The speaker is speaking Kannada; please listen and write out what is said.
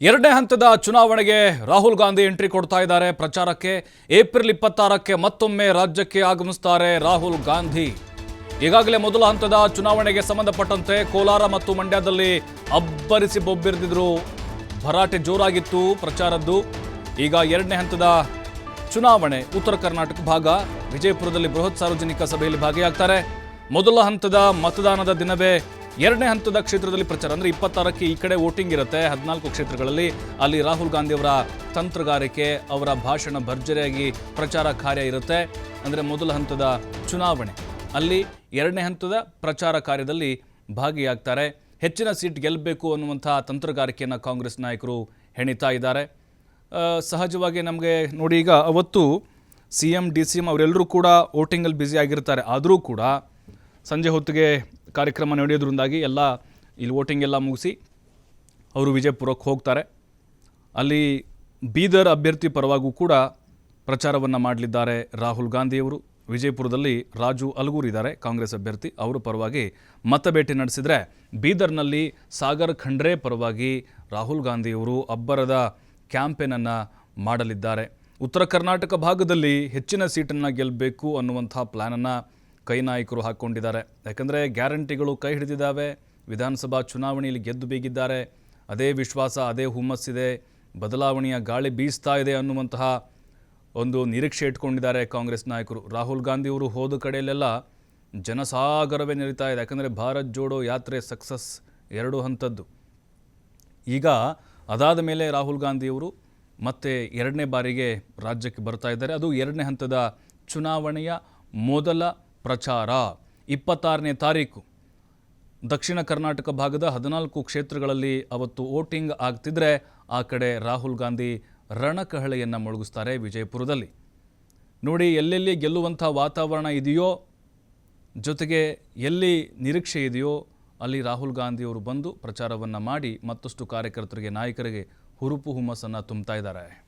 ಎರಡನೇ ಹಂತದ ಚುನಾವಣೆಗೆ ರಾಹುಲ್ ಗಾಂಧಿ ಎಂಟ್ರಿ ಕೊಡ್ತಾ ಇದ್ದಾರೆ. ಪ್ರಚಾರಕ್ಕೆ ಏಪ್ರಿಲ್ ಇಪ್ಪತ್ತಾರಕ್ಕೆ ಮತ್ತೊಮ್ಮೆ ರಾಜ್ಯಕ್ಕೆ ಆಗಮಿಸ್ತಾರೆ ರಾಹುಲ್ ಗಾಂಧಿ. ಈಗಾಗಲೇ ಮೊದಲ ಹಂತದ ಚುನಾವಣೆಗೆ ಸಂಬಂಧಪಟ್ಟಂತೆ ಕೋಲಾರ ಮತ್ತು ಮಂಡ್ಯದಲ್ಲಿ ಅಬ್ಬರಿಸಿ ಬೊಬ್ಬಿರಿದ್ರು ಭರಾಟೆ ಜೋರಾಗಿತ್ತು ಪ್ರಚಾರದ್ದು. ಈಗ ಎರಡನೇ ಹಂತದ ಚುನಾವಣೆ ಉತ್ತರ ಕರ್ನಾಟಕ ಭಾಗ, ವಿಜಯಪುರದಲ್ಲಿ ಬೃಹತ್ ಸಾರ್ವಜನಿಕ ಸಭೆಯಲ್ಲಿ ಭಾಗಿಯಾಗ್ತಾರೆ. ಮೊದಲ ಹಂತದ ಮತದಾನದ ದಿನವೇ ಎರಡನೇ ಹಂತದ ಕ್ಷೇತ್ರದಲ್ಲಿ ಪ್ರಚಾರ. ಅಂದ್ರೆ ಇಪ್ಪತ್ತಾರಕ್ಕೆ ಈ ಕಡೆ ವೋಟಿಂಗ್ ಇರುತ್ತೆ. ಹದಿನಾಲ್ಕು ಕ್ಷೇತ್ರಗಳಲ್ಲಿ ಅಲ್ಲಿ ರಾಹುಲ್ ಗಾಂಧಿ ಅವರ ತಂತ್ರಗಾರಿಕೆ, ಅವರ ಭಾಷಣ ಭರ್ಜರಿಯಾಗಿ ಪ್ರಚಾರ ಕಾರ್ಯ ಇರುತ್ತೆ. ಅಂದ್ರೆ ಮೊದಲ ಹಂತದ ಚುನಾವಣೆ. ಅಲ್ಲಿ ಎರಡನೇ ಹಂತದ ಪ್ರಚಾರ ಕಾರ್ಯದಲ್ಲಿ ಭಾಗಿಯಾಗ್ತಾರೆ. ಹೆಚ್ಚಿನ ಸೀಟ್ ಗೆಲ್ಲಬೇಕು ಅನ್ನುವಂಥ ತಂತ್ರಗಾರಿಕೆಯನ್ನು ಕಾಂಗ್ರೆಸ್ ನಾಯಕರು ಹೆಣಿತಾ ಇದ್ದಾರೆ. ಸಹಜವಾಗಿ ನಮಗೆ ನೋಡಿ ಈಗ ಅವತ್ತು C M D C M ಅವರೆಲ್ಲರೂ ಕೂಡ ವೋಟಿಂಗಲ್ಲಿ ಬ್ಯುಸಿ ಆಗಿರ್ತಾರೆ. ಆದರೂ ಕೂಡ ಸಂಜೆ ಹೊತ್ತಿಗೆ ಕಾರ್ಯಕ್ರಮ ನಡೆಯೋದ್ರಿಂದಾಗಿ ಎಲ್ಲ ಇಲ್ಲಿ ವೋಟಿಂಗ್ ಎಲ್ಲ ಮುಗಿಸಿ ಅವರು ವಿಜಯಪುರಕ್ಕೆ ಹೋಗ್ತಾರೆ. ಅಲ್ಲಿ ಬೀದರ್ ಅಭ್ಯರ್ಥಿ ಪರವಾಗೂ ಕೂಡ ಪ್ರಚಾರವನ್ನು ಮಾಡಲಿದ್ದಾರೆ ರಾಹುಲ್ ಗಾಂಧಿಯವರು. ವಿಜಯಪುರದಲ್ಲಿ ರಾಜು ಅಲ್ಗೂರ್ ಇದ್ದಾರೆ, ಕಾಂಗ್ರೆಸ್ ಅಭ್ಯರ್ಥಿ. ಅವರ ಪರವಾಗಿ ಮತಬೇಟೆ ನಡೆಸಿದರೆ ಬೀದರ್ನಲ್ಲಿ ಸಾಗರ್ ಖಂಡ್ರೆ ಪರವಾಗಿ ರಾಹುಲ್ ಗಾಂಧಿಯವರು ಅಬ್ಬರದ ಕ್ಯಾಂಪೇನನ್ನು ಮಾಡಲಿದ್ದಾರೆ. ಉತ್ತರ ಕರ್ನಾಟಕ ಭಾಗದಲ್ಲಿ ಹೆಚ್ಚಿನ ಸೀಟನ್ನು ಗೆಲ್ಲಬೇಕು ಅನ್ನುವಂಥ ಪ್ಲ್ಯಾನನ್ನು ಕೈ ನಾಯಕರು ಹಾಕ್ಕೊಂಡಿದ್ದಾರೆ. ಯಾಕಂದರೆ ಗ್ಯಾರಂಟಿಗಳು ಕೈ ಹಿಡಿದಿದ್ದಾವೆ. ವಿಧಾನಸಭಾ ಚುನಾವಣೆಯಲ್ಲಿ ಗೆದ್ದು ಬೀಗಿದ್ದಾರೆ. ಅದೇ ವಿಶ್ವಾಸ, ಅದೇ ಹುಮ್ಮಸ್ಸಿದೆ. ಬದಲಾವಣೆಯ ಗಾಳಿ ಬೀಸ್ತಾ ಇದೆ ಅನ್ನುವಂತಹ ಒಂದು ನಿರೀಕ್ಷೆ ಇಟ್ಕೊಂಡಿದ್ದಾರೆ ಕಾಂಗ್ರೆಸ್ ನಾಯಕರು. ರಾಹುಲ್ ಗಾಂಧಿಯವರು ಹೋದ ಕಡೆಯಲ್ಲೆಲ್ಲ ಜನಸಾಗರವೇ ನಡೀತಾ ಇದೆ. ಯಾಕಂದರೆ ಭಾರತ್ ಜೋಡೋ ಯಾತ್ರೆ ಸಕ್ಸಸ್ ಎರಡು ಹಂತದ್ದು. ಈಗ ಅದಾದ ಮೇಲೆ ರಾಹುಲ್ ಗಾಂಧಿಯವರು ಮತ್ತೆ ಎರಡನೇ ಬಾರಿಗೆ ರಾಜ್ಯಕ್ಕೆ ಬರ್ತಾ ಇದ್ದಾರೆ. ಅದು ಎರಡನೇ ಹಂತದ ಚುನಾವಣೆಯ ಮೊದಲ ಪ್ರಚಾರ. ಇಪ್ಪತ್ತಾರನೇ ತಾರೀಕು. ದಕ್ಷಿಣ ಕರ್ನಾಟಕ ಭಾಗದ ಹದಿನಾಲ್ಕು ಕ್ಷೇತ್ರಗಳಲ್ಲಿ ಅವತ್ತು ವೋಟಿಂಗ್ ಆಗ್ತಿದ್ರೆ ಆ ಕಡೆ ರಾಹುಲ್ ಗಾಂಧಿ ರಣಕಹಳೆಯನ್ನು ಮುಳುಗಿಸ್ತಾರೆ ವಿಜಯಪುರದಲ್ಲಿ. ನೋಡಿ, ಎಲ್ಲೆಲ್ಲಿ ಗೆಲ್ಲುವಂಥ ವಾತಾವರಣ ಇದೆಯೋ, ಜೊತೆಗೆ ಎಲ್ಲಿ ನಿರೀಕ್ಷೆ ಇದೆಯೋ, ಅಲ್ಲಿ ರಾಹುಲ್ ಗಾಂಧಿಯವರು ಬಂದು ಪ್ರಚಾರವನ್ನು ಮಾಡಿ ಮತ್ತಷ್ಟು ಕಾರ್ಯಕರ್ತರಿಗೆ, ನಾಯಕರಿಗೆ ಹುರುಪು ಹುಮ್ಮಸ್ಸನ್ನು ತುಂಬ್ತಾ ಇದ್ದಾರೆ.